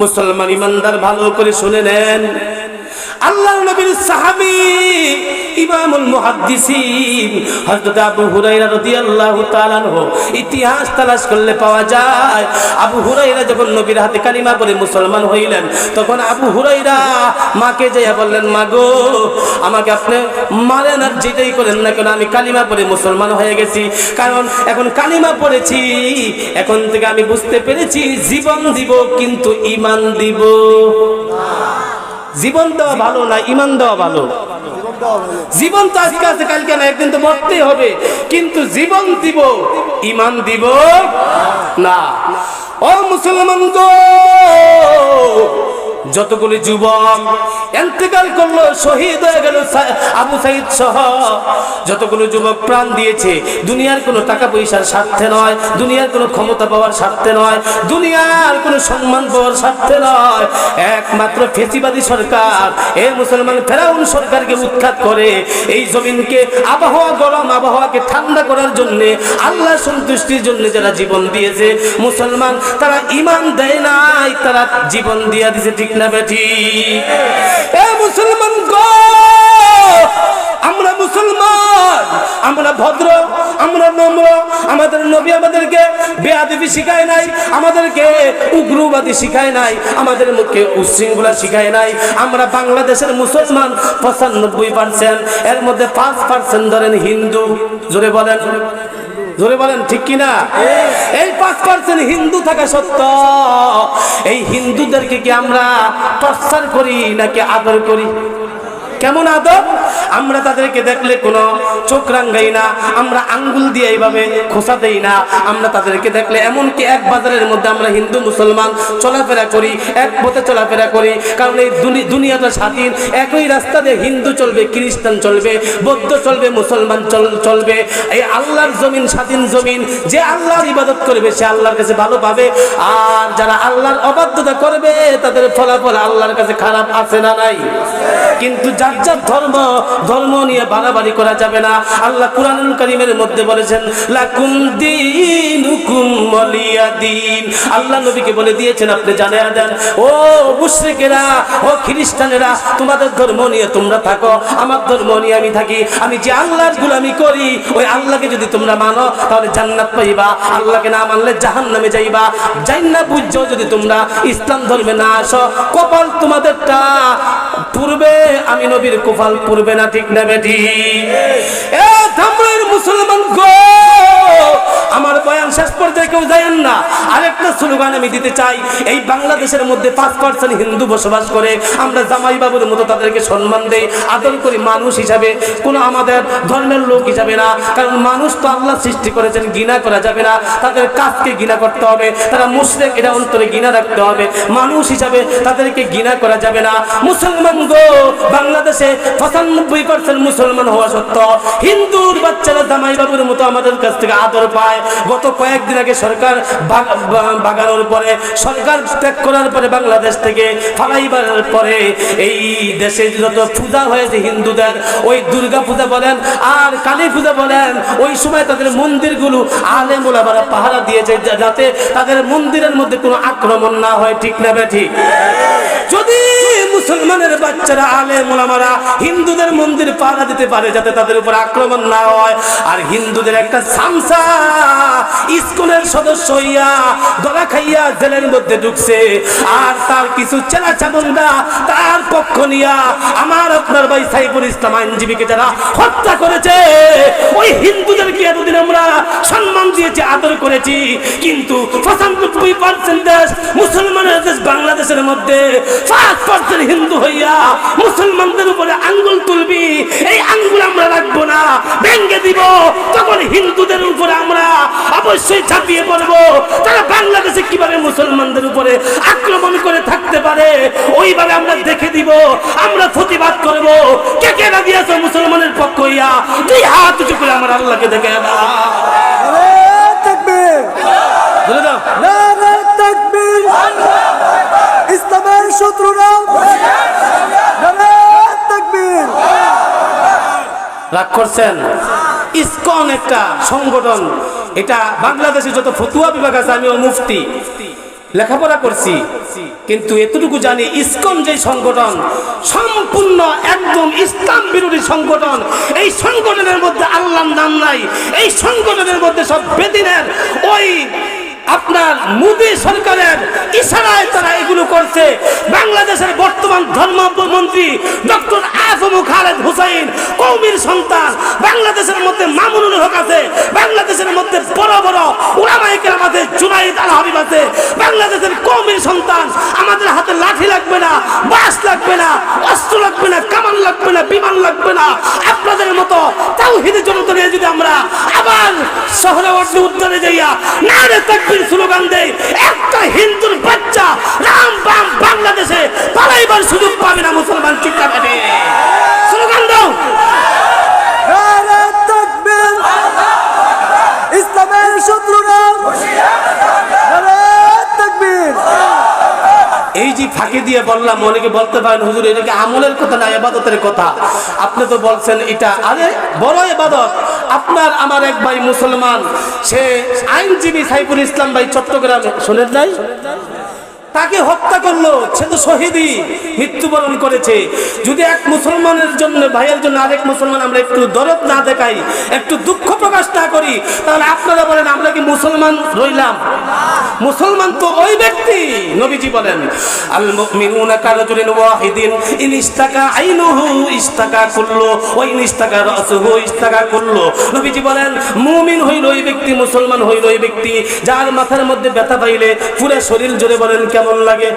মুসলমান ইমানদার ভালো করে শুনে নেন। আল্লাহ নবীর সাহাবী ইমামুল মুহাদ্দিসিন। হযরত আবু হুরায়রা রাদিয়াল্লাহু তাআলা ইতিহাস তালাশ করলে পাওয়া যায় আবু হুরায়রা যখন নবীর হাতে কালিমা পড়ে মুসলমান হইলেন তখন আবু হুরায়রা মাকে যাইয়া বললেন মা গো আমাকে আপনি মারেন আর যেটাই করেন না কেন আমি কালিমা পড়ে মুসলমান হয়ে গেছি। কারণ এখন কালিমা পড়েছি এখন থেকে আমি বুঝতে পেরেছি জীবন দিব কিন্তু ইমান দিব। জীবন দেওয়া ভালো না ইমান দেওয়া ভালো? জীবন তো আজকে আছে, কালকে না, একদিন তো মরতেই হবে। কিন্তু জীবন দিব ইমান দিব না। ও মুসলমান গো যতগুলি যুবক এন্তেকাল করল, শহীদ হয়ে গেল আবু সাইদ সহ। যতগুলো যুবক প্রাণ দিয়েছে, দুনিয়ার কোনো টাকা পয়সার স্বার্থে নয়, দুনিয়ার কোনো ক্ষমতা পাওয়ার স্বার্থে নয়, দুনিয়ার কোনো সম্মান পাওয়ার স্বার্থে নয়। একমাত্র ফেসিবাদী সরকার, এ মুসলমান ফেরাউন সরকারকে উৎখাত করে এই জমিনকে আবহাওয়া গরম, আবহাওয়াকে ঠান্ডা করার জন্য আল্লাহ সন্তুষ্টির জন্য যারা জীবন দিয়েছে, মুসলমান তারা ইমান দেয় নাই, তারা জীবন দিয়া দিছে ঠিক না বেঠি এ মুসলমান গো, আমরা মুসলমান, আমরা ভদ্র, আমরা নম্র, আমাদের নবী আমাদেরকে বেয়াদবি শিখায় নাই, আমাদেরকে উগ্রবাদী শিখায় নাই, আমাদের মুখে উচ্ছৃঙ্খলা শিখায় নাই, আমরা বাংলাদেশের মুসলমান পঁচানব্বই পার্সেন্ট এর মধ্যে পাঁচ পার্সেন্ট ধরেন হিন্দু। জোরে বলেন। জোরে বলেন ঠিক কিনা? এই পাঁচ পার্সেন্ট হিন্দু থাকা সত্য। এই হিন্দুদেরকে কি আমরা টর্চার করি নাকি আদর করি? কেমন আদব আমরা তাদেরকে দেখলে কোনো চোখ রাঙ্গাই না, আমরা আঙ্গুল দিয়ে এইভাবে খোসা দেই না। আমরা তাদেরকে দেখলে এমনকি এক বাজারের মধ্যে আমরা হিন্দু, মুসলমান চলাফেরা করি, এক পথে চলাফেরা করি, কারণ এই দুনিয়াটা স্বাধীন। একই রাস্তা দিয়ে হিন্দু চলবে, খ্রিস্টান চলবে, বৌদ্ধ চলবে, মুসলমান চলবে। এই আল্লাহর জমিন স্বাধীন জমিন। যে আল্লাহর ইবাদত করবে, সে আল্লাহর কাছে ভালো পাবে। আর যারা আল্লাহর অবাধ্যতা করবে, তাদের ফলাফল আল্লাহর কাছে খারাপ আছে না নাই? কিন্তু যার যার ধর্ম ধর্ম নিয়ে বাড়াবাড়ি করা যাবে না। আল্লাহ কুরআনুল কারীমের মধ্যে বলেছেন, লাকুম দীনুকুম ওয়ালিয়া দিন। আল্লাহ নবীকে বলে দিয়েছেন, আপনি জানিয়ে দেন ও মুশরিকেরা, ও খ্রিস্টানেরা, তোমাদের ধর্ম নিয়ে তোমরা থাকো। আমার ধর্ম নিয়ে আমি থাকি। আমি যে আল্লাহর গুলামি করি, ওই আল্লাহকে যদি তোমরা মানো, তাহলে জান্নাত পাইবা। আল্লাহকে না মানলে জাহান্নামে যাইবা। জান্নাত বুঝছ, যদি তোমরা ইসলাম ধর্মে না আসো, কপাল তোমাদেরটা পূর্বে আমি নবীর কপাল পূর্বে না ঠিক না বেটি? এ ধামরাইয়ের মুসলমান গো। আমার বয়ান শেষ পর্যায়ে কেউ যায়েন না। আরেকটা স্লোগান আমি দিতে চাই, এই বাংলাদেশের মধ্যে পাঁচ পার্সেন্ট হিন্দু বসবাস করে, আমরা জামাই বাবুর মতো তাদেরকে সম্মান দেই, আদর করি মানুষ হিসাবে, কোনো আমাদের ধর্মের লোক হিসাবে না, কারণ মানুষ তো আল্লাহ সৃষ্টি করেছেন ঘৃণা করা যাবে না, তাদের কাজকে ঘৃণা করতে হবে, তারা মুসলিম, এটা অন্তরে ঘৃণা রাখতে হবে, মানুষ হিসাবে তাদেরকে ঘৃণা করা যাবে না। মুসলমান গো, বাংলাদেশে পঁচানব্বই পার্সেন্ট মুসলমান হওয়া সত্ত্বেও হিন্দুর বাচ্চারা জামাই বাবুর মতো আমাদের কাছ থেকে আদর পায় গত কয়েকদিন আগে সরকার বাগ- বাগানোর পরে, সরকার ত্যাগ করার পরে বাংলাদেশ থেকে ফালাইবার পরে এই দেশে যত পূজা হয়েছে হিন্দুদের, ওই দুর্গা পূজা বলেন আর কালী পূজা বলেন, ওই সময় তাদের মন্দিরগুলো আলে মোলাবারা পাহারা দিয়েছে যাতে তাদের মন্দিরের মধ্যে কোনো আক্রমণ না হয়, ঠিক না ঠিক? যদি মুসলমানের বাচ্চারা আলে মোলামারা হিন্দুদের মন্দির পাহারা দিতে পারে যাতে তাদের উপর আক্রমণ না হয়। আর হিন্দুদের একটা সামসা স্কুলের সদস্য হইয়া দলা খাইয়া জেলের মধ্যে ঢুকছে। আর তার কিছু চেলা চামুন্ডা তার পক্ষ নিয়া আমার আপনার ভাই সাইফুল ইসলাম আইনজীবীকে যারা হত্যা করেছে, ওই হিন্দুদেরকে এতদিন আমরা সম্মান দিয়েছি, আদর করেছি। কিন্তু পঁচানব্বই পার্সেন্ট দেশ মধ্যে পাঁচ পার্সেন্ট হিন্দু হইয়া মুসলমানদের উপরে আঙ্গুল তুলবি। এই আঙ্গুল আমরা রাখব না ভেঙ্গে দিব। তখন হিন্দুদের উপরে আমরা অবশ্যই ছাপিয়ে পড়ব। তারা বাংলাদেশে কীভাবে মুসলমানদের উপরে আক্রমণ করে থাকতে পারে ওইভাবে আমরা দেখে দিব। আমরা প্রতিবাদ করব। কে কে রাজি আছো মুসলমানের পক্ষ হইয়া? দুই হাত উঁচু করে আমার আল্লাহকে দেখে বলে দাও। নারে তাকবীর শত্রুরা রাগ করছেন? একটা সংগঠন। এটা বাংলাদেশে যত ফতুয়া বিভাগ আছে আমি মুফতি। লেখাপড়া করছি। কিন্তু এতটুকু জানি, ইসকন যে সংগঠন, সম্পূর্ণ একদম ইসলাম বিরোধী সংগঠন। এই সংগঠনের মধ্যে আল্লাহর নাম নাই। এই সংগঠনের মধ্যে সব বেদিনের ওই আপনার মোদী সরকারের ইশারায় তারা এগুলো করছে। বাংলাদেশের বর্তমান ধর্মমন্ত্রী ডক্টর আজম খালেদ হুসাইন কৌমির সন্তান বাংলাদেশের মধ্যে মামুনুল হক আছে, বাংলাদেশের মধ্যে বড় বড় উলামায়ে কেরাম আছে, জুনাইদ আল হাবিব আছে। বাংলাদেশের কৌমির সন্তান আমাদের হাতে লাঠি লাগবে না বাস লাগবে না, অস্ত্র লাগবে না, কামান লাগবে না, বিমান লাগবে না। আপনাদের মতো তাওহীদের জনতা নিয়ে যদি আমরা আবার শহরে উদ্যানে যাইয়া নারে তাকবীর স্লোগান দেই একটা হিন্দুর বাচ্চা রাম বাম বাংলাদেশে পালাইবার সুযোগ পাবে না মুসলমান চিন্তা ফাঁকি দিয়ে বললাম, অনেকে বলতে পারেন, হুজুর, এটা কি আমলের কথা না এবাদতের কথা? আপনি তো বলছেন এটা, আরে, বড় এবাদত আপনার, আমার এক ভাই মুসলমান, সে আইনজীবী সাইফুল ইসলাম ভাই চট্টগ্রামে, শোনেন নাই? তাকে হত্যা করল সে তো শহীদই মৃত্যুবরণ করেছে। যদি এক মুসলমানের জন্য, ভাইয়ের জন্য আরেক মুসলমান আমরা একটু দরদ না দেখাই, একটু দুঃখ প্রকাশ না করি, তাহলে আপনারা বলেন, আমরা কি মুসলমান রইলাম? মুসলমান তো ওই ব্যক্তি, নবীজি বলেন আল মুমিনুনা কারাজুলিন ওয়াহিদিন, ইন ইস্তাকা আইনুহু ইস্তাকা কুল্লু ওয়া ইন ইস্তাকা রাসুহু ইস্তাকা কুল্লু। নবীজি বলেন, মুমিন হইল ওই ব্যক্তি, মুসলমান হইল ওই ব্যক্তি, যার মাথার মধ্যে ব্যথা পাইলে পুরো শরীর জুড়ে বলেন, কেমন লাগে?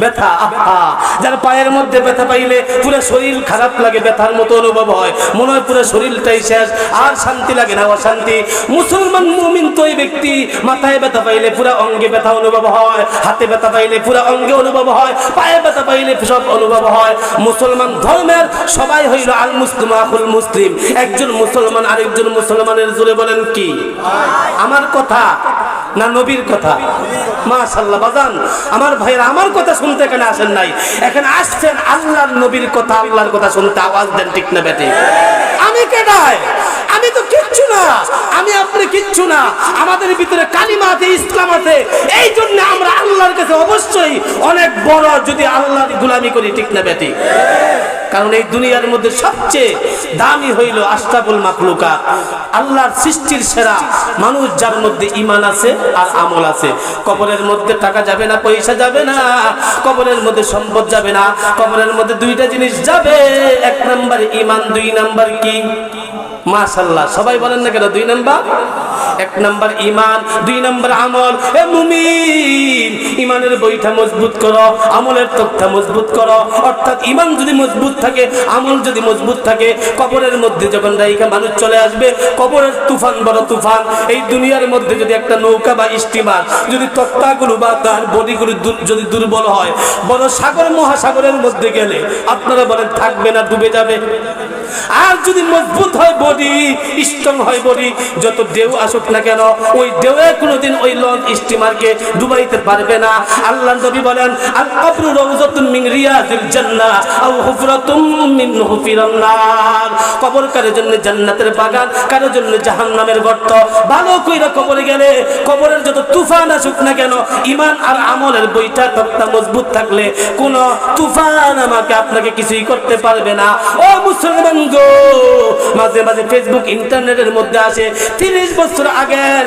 ব্যথা, আহা। যার পায়ের মধ্যে ব্যথা পাইলে পুরো শরীর খারাপ লাগে, ব্যথার মতো অনুভব হয়। মনে হয় পুরো শরীরটাই শেষ, আর শান্তি লাগে না, অশান্তি। মুসলমান, মুমিন তো ব্যক্তি, মাথায় ব্যথা পাইলে পুরো অঙ্গে ব্যথা অনুভব হয়, হাতে ব্যথা পাইলে পুরো অঙ্গে অনুভব হয়, পায়ে ব্যথা পাইলে সব অনুভব হয়। মুসলমান ধর্মের সবাই হইল আল মুসলিম আকুল মুসলিম। একজন মুসলমান আরেকজন মুসলমানের জুড়ে বলেন কি? আমার কথা না নবীর কথা? মাশাল্লাহ বাজান, আমার ভাইয়ের আমার কথা শুনতে এখানে আসেন নাই। এখানে আসছেন আল্লাহর নবীর কথা, আল্লাহর কথা শুনতে, আওয়াজ দেন ঠিক না বেটে আমি কেডায়? আমি তো কিচ্ছু না। আমি আপনি কিচ্ছু না। আমাদের ভিতরে কালিমা আছে, ইসলাম আছে। এই জন্য আমরা আল্লাহর কাছে অবশ্যই অনেক বড় যদি আল্লাহর গুলামি করি, ঠিক না বেটি কারণ এই দুনিয়ার মধ্যে সবচেয়ে দামি হইল আস্তাবুল মাকলুকা আল্লাহর সৃষ্টির সেরা মানুষ যার মধ্যে ইমান আছে আর আমল আছে। কবরের মধ্যে টাকা যাবে না, পয়সা যাবে না, কবরের মধ্যে সম্পদ যাবে না, কবরের মধ্যে দুইটা জিনিস যাবে, এক নাম্বার ইমান দুই নাম্বার কি? মাশাল্লাহ সবাই বলেন না কেন? দুই নাম্বার? এক নাম্বার ইমান দুই নাম্বার আমল। এ মুমিন ইমানের বইটা মজবুত করো, আমলের তক্তা মজবুত করো। অর্থাৎ ইমান যদি মজবুত থাকে, আমল যদি মজবুত থাকে, কবরের মধ্যে যখন রাইখা মানুষ চলে আসবে, কবরের তুফান বড় তুফান। এই দুনিয়ার মধ্যে যদি একটা নৌকা বা স্টিমার, যদি তক্তাগুলো বা তার বডিগুলো যদি দুর্বল হয়, বড় সাগর, মহাসাগরের মধ্যে গেলে আপনারা বলেন, থাকবে না, ডুবে যাবে। আর যদি মজবুত হয় বডি স্ট্রং হয় বডি, যত ঢেউ আসুক না কেন, ওই ঢেউয়ে কোনোদিন ওই লঞ্চ স্টিমারকে ডুবাইতে পারবে না। আল্লাহ নবী বলেন আল কবরু রাউযাতুন মিন রিয়াজিল জান্নাহ, আও হুফরাতুম মিন হুফিরান নার। কবর কারোর জন্য জান্নাতের বাগান, কারোর জন্য জাহান্নামের গর্ত। ভালো কইরা কবরে গেলে কবরের যত তুফান আসুক না কেন ইমান আর আমলের বইটা তক্তা মজবুত থাকলে কোন তুফান আমাকে আপনাকে কিছুই করতে পারবে না। ও মুসলমান গো। মাঝে মাঝে ফেসবুক ইন্টারনেটের মধ্যে আসে। তিরিশ বছর আগের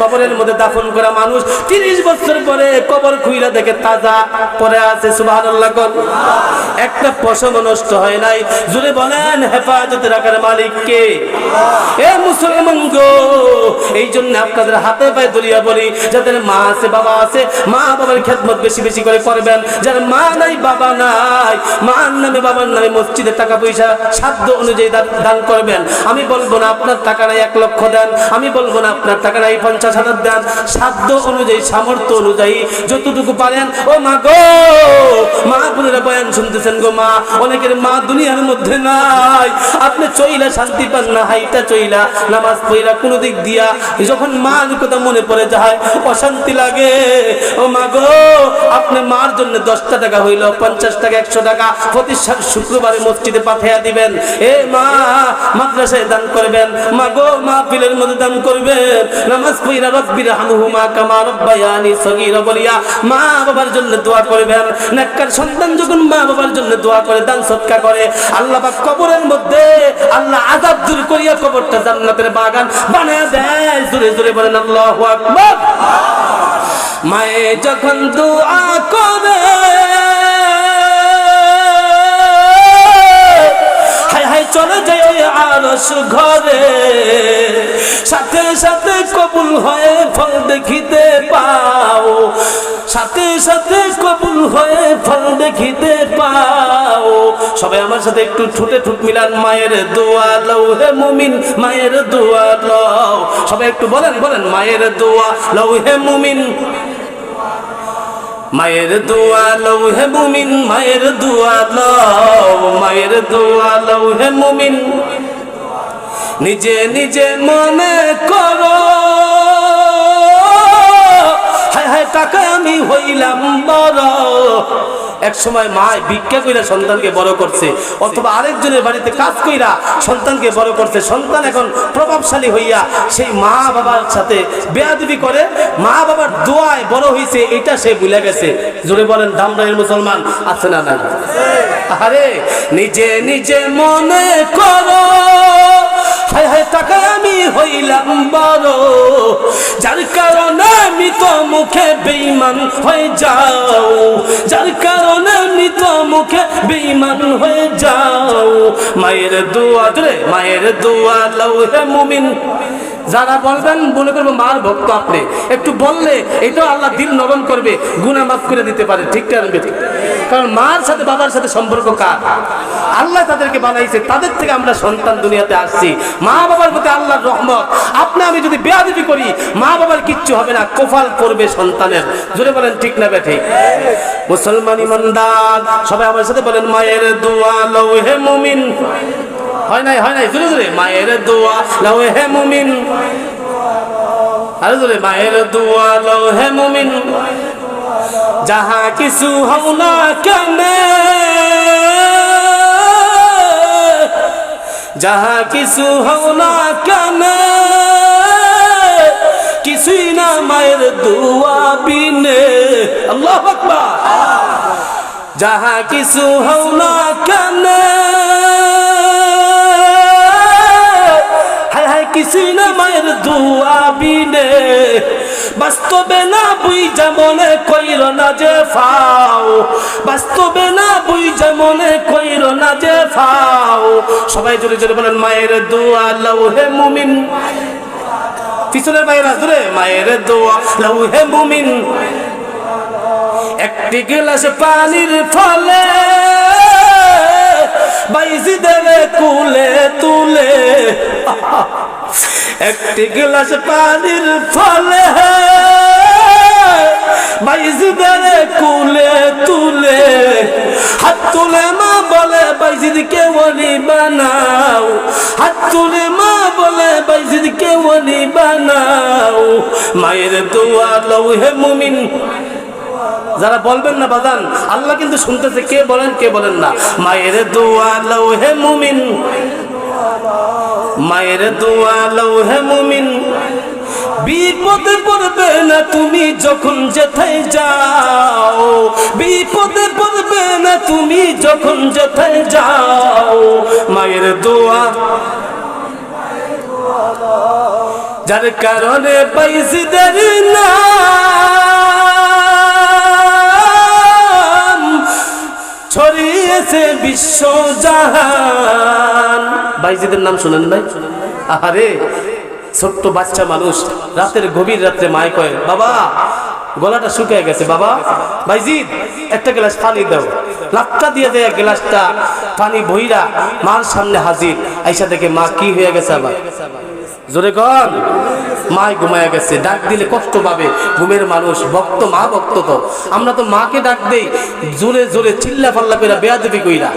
কবরের মধ্যে দাফন করা মানুষ তিরিশ বছর পরে কবর দেখে তাজা পরে আছে সুবাহ একটা পশম নষ্ট হয় নাই। জুড়ে বলেন, হেফাজত রাখার মালিক কে? এ মুসলমান গো এই জন্য আপনাদের হাতে পায়ে দরিয়া বলি, যাদের মা আছে, বাবা আছে, মা বাবার খেদমত বেশি বেশি করে করবেন। যার মা নাই, বাবা নাই, মার নামে বাবার নামে মসজিদে টাকা পয়সা অনুযায়ী দান- করবেন। আমি বলব না আপনার টাকা নাই এক লক্ষ দেন, আমি বলব না আপনার টাকা নাই পঞ্চাশ হাজার দেন। সাধ্য অনুযায়ী, সামর্থ্য অনুযায়ী যতটুকু পারেন, ও মা গো, মা বোনেরা বয়ান শুনতেছেন গো মা, অনেকের মা দুনিয়ার মধ্যে নাই। আপনি চইলা শান্তি পান না, হাইটা চইলা নামাজ পইলা কোনো দিক দিয়া যখন মার কথা মনে পড়ে যায়, অশান্তি লাগে। ও মা গো, আপনি মার জন্য দশটা টাকা হইল, পঞ্চাশ টাকা, একশো টাকা প্রতি শুক্রবারে মসজিদে পাঠিয়ে দিবেন। এ মা, মাদ্রাসায় দান করবেন। মা গো, মাহফিলের মধ্যে দান করবেন। নামাজ পড়া রব্বির কামা রব্বায়ানি সগীরা বলিয়া মা বাবার জন্য দোয়া করবেন। নেককার সন্তান যখন মা বাবার জন্য দোয়া করে, দান সৎকার করে, আল্লাহ পাক কবরের মধ্যে, আল্লাহ আযাব দূর করিয়া কবরটা জান্নাতের বাগান বানায় দেয়। জোরে জোরে বলেন, আল্লাহু আকবার। মায়ে যখন দোয়া করে ওই ঘরে, সাথে সাথে কবুল হয়ে ফল দেখিতে পাও। সাথে সাথে কবুল হয়ে ফল দেখিতে পাও। সবাই আমার সাথে একটু ঠুটে ঠুট মিলান, মায়ের দোয়া লও হে মুমিন, মায়ের দোয়া লও। সবাই একটু বলেন বলেন, মায়ের দোয়া লও হে মুমিন। মায়ের দোয়া লও হে মুমিন, মায়ের দোয়া লও। মায়ের দোয়া লও হে মুমিন। নিজে নিজে মনে করো। হায় হায় টাকা আমি হইলাম বড়। এক সময় মা ভিক্ষা কইরা সন্তানকে বড় করছে, অথবা আরেকজনের বাড়িতে কাজ কইরা সন্তানকে বড় করছে। সন্তান এখন প্রভাবশালী হইয়া সেই মা বাবার সাথে বেয়াদবি করে। মা বাবার দোয়ায় বড় হইছে, এটা সে ভুলে গেছে। জোরে বলেন, দামরাইয়ের মুসলমান আছে না না আরে নিজে নিজে মনে করো। হায় হায় টাকায় আমি হইলাম বড়, যার কারণে আমি তো মুখে বেইমান হয়ে যাও, যার কারণে তো মুখে বেইমান হয়ে যাও। মায়ের দোয়া রে, মায়ের দোয়া লও হে মুমিন। যারা বলবেন, মনে করব মার ভক্ত আপনি, একটু বললে এটাও আল্লাহ দিল নরম করবে, গুনাহ মাফ করে দিতে পারে, ঠিক ঠিক কারণ মার সাথে বাবার সাথে সম্পর্ক কার? আল্লাহ তাদেরকে বানাইছে, তাদের থেকে আমরা সন্তান দুনিয়াতে আসছি। মা বাবার প্রতি আল্লাহর রহমত। আপনি, আমি যদি বেয়াদবি করি, মা বাবার কিচ্ছু হবে না, কোফাল করবে সন্তানের। জোরে বলেন, ঠিক না বেঠে মুসলমান ইমানদার সবাই আমার সাথে বলেন, মায়ের দোয়া লও হে মুমিন। হয় নাই হয় নাই, জোরে জোরে। মায়ের দোয়া লও হে মুমিন। আরে জোরে, মায়ের দোয়া লও হে মুমিন। যাহা কিছু হও না কেন? যাহা কিছু হও না কেন? কিছুই না মায়ের দোয়া বিনে। আল্লাহ যাহা কিছু হও না কেনে? কিছুই না মায়ের দোয়া বিনে? বাস্তবে না বুঝা মনে কইর না যে ফাও। বাস্তবে না বুঝা মনে কইর না যে ফাও। সবাই জোরে জোরে বলেন, মায়ের দোয়া লও হে মুমিন। পিছনের মায়েরা জোরে, মায়ের দোয়া লও হে মুমিন। একটি গ্লাস পানির ফলে বাইজিদের কুলে তুলে। একটি গ্লাস পানির ফলে বাইজিদের কুলে তুলে, হাত তুলে মা বলে বাইজিদকে ওলি বানাও? হাত তুলে মা বলে বাইজিদকে ওলি বানাও? মায়ের দোয়া লও হে মুমিন। যারা বলবেন না বাজান, আল্লাহ কিন্তু শুনতেছে, কে বলেন কে বলেন না? মায়ের দোয়া লও হে মুমিন। মায়ের দোয়া লও হে মুমিন। বিপদে পড়বে না তুমি যখন যেথায় যাও। বিপদে পড়বে না তুমি যখন যেথায় যাও। মায়ের দোয়া। যার কারণে পাইছিদের নাম ছড়িয়েছে বিশ্ব জাহান। বাইজিদের নাম শুনেন ভাই? আহারে, ছোট্ট বাচ্চা মানুষ, রাতের গভীর রাত্রে মায় কয়, বাবা, গলাটা শুকিয়ে গেছে, বাবা। ভাইজিদ একটা গ্লাস পানি দাও। লাটটা দিয়ে দেয় গ্লাসটা পানি বইরা মার সামনে হাজির। আইসা দেখে মা কি হয়ে গেছে আবার? জোরে কর মায় ঘুমায় গেছে, ডাক দিলে কষ্ট পাবে। ঘুমের মানুষ, ভক্ত, মা ভক্ত তো। আমরা তো মাকে ডাক দেই, জোরে জোরে চিল্লা ফাল্লা করে বেয়াদবি কইরা।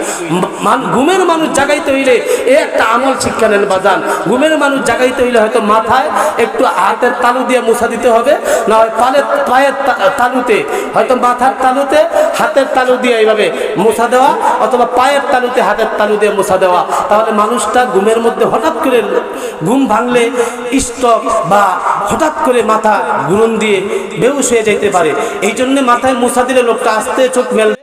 ঘুমের মানুষ জাগাইতে হইলে এ একটা আমল শিক্ষা নেন বাজান। ঘুমের মানুষ জাগাইতে হইলে হয়তো মাথায় একটু হাতের তালু দিয়ে মুছা দিতে হবে না হয় পালের পায়ের তালুতে, হয়তো মাথার তালুতে হাতের তালু দিয়ে এইভাবে মোছা দেওয়া, অথবা পায়ের তালুতে হাতের তালু দিয়ে মোছা দেওয়া। তাহলে মানুষটা ঘুমের মধ্যে হঠাৎ করে ঘুম ভাঙলে স্টক বা হঠাৎ করে মাথা গুরুন দিয়ে বেউস হয়ে যেতে পারে। এই জন্য মাথায় মুসা দিলে লোকটা আসতে চোখ মেলবে